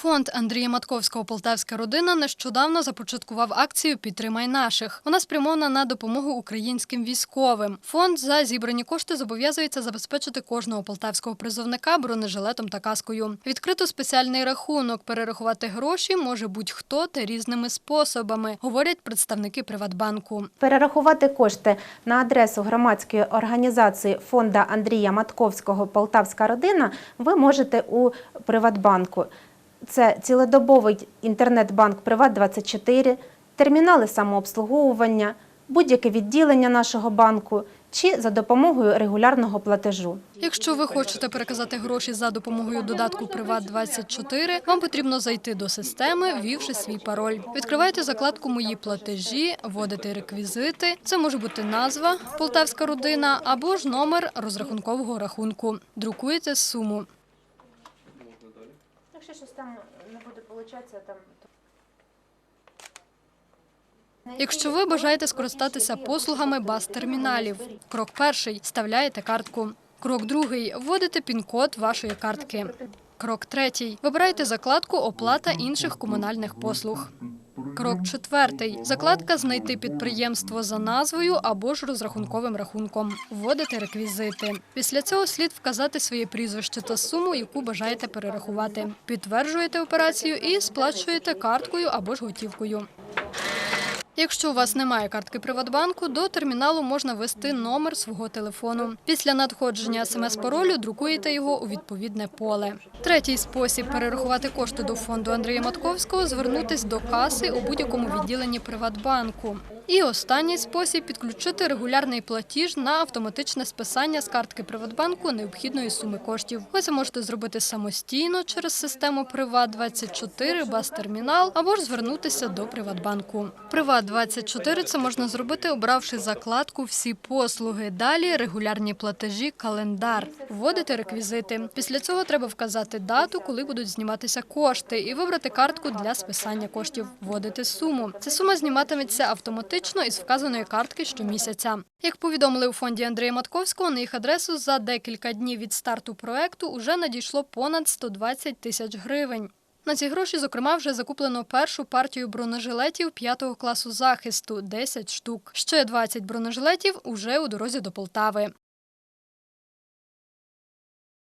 Фонд Андрія Матковського Полтавська родина нещодавно започаткував акцію Підтримай наших. Вона спрямована на допомогу українським військовим. Фонд за зібрані кошти зобов'язується забезпечити кожного полтавського призовника бронежилетом та каскою. Відкрито спеціальний рахунок. Перерахувати гроші може будь-хто та різними способами, говорять представники Приватбанку. Перерахувати кошти на адресу громадської організації фонда Андрія Матковського Полтавська родина ви можете у Приватбанку. Це цілодобовий інтернет-банк Приват24, термінали самообслуговування, будь-яке відділення нашого банку чи за допомогою регулярного платежу. Якщо ви хочете переказати гроші за допомогою додатку Приват 24 вам потрібно зайти до системи, ввівши свій пароль. Відкривайте закладку Мої платежі, вводите реквізити. Це може бути назва Полтавська родина або ж номер розрахункового рахунку. Друкуєте суму. Якщо щось там не буде получатися, там Якщо ви бажаєте скористатися послугами баз-терміналів, крок перший вставляєте картку. Крок другий вводите пін-код вашої картки. Крок третій вибираєте закладку Оплата інших комунальних послуг. Крок четвертий закладка Знайти підприємство за назвою або ж розрахунковим рахунком. вводити реквізити. Після цього слід вказати своє прізвище та суму, яку бажаєте перерахувати. Підтверджуєте операцію і сплачуєте карткою або ж готівкою. Якщо у вас немає картки Приватбанку, до терміналу можна ввести номер свого телефону. Після надходження смс-паролю друкуєте його у відповідне поле. Третій спосіб перерахувати кошти до фонду Андрія Матковського звернутись до каси у будь-якому відділенні Приватбанку. І останній спосіб підключити регулярний платіж на автоматичне списання з картки Приватбанку необхідної суми коштів. Ви це можете зробити самостійно через систему Приват24, Бас-термінал або ж звернутися до Приватбанку. Приват24 це можна зробити, обравши закладку Всі послуги. Далі регулярні платежі, календар. Вводите реквізити. Після цього треба вказати дату, коли будуть зніматися кошти, і вибрати картку для списання коштів. Вводите суму. Ця сума зніматиметься автоматично із вказаної картки щомісяця. Як повідомили у фонді Андрія Матковського, на їх адресу за декілька днів від старту проекту уже надійшло понад 120 тисяч гривень. На ці гроші, зокрема, вже закуплено першу партію бронежилетів 5 класу захисту 10 штук. Ще 20 бронежилетів уже у дорозі до Полтави.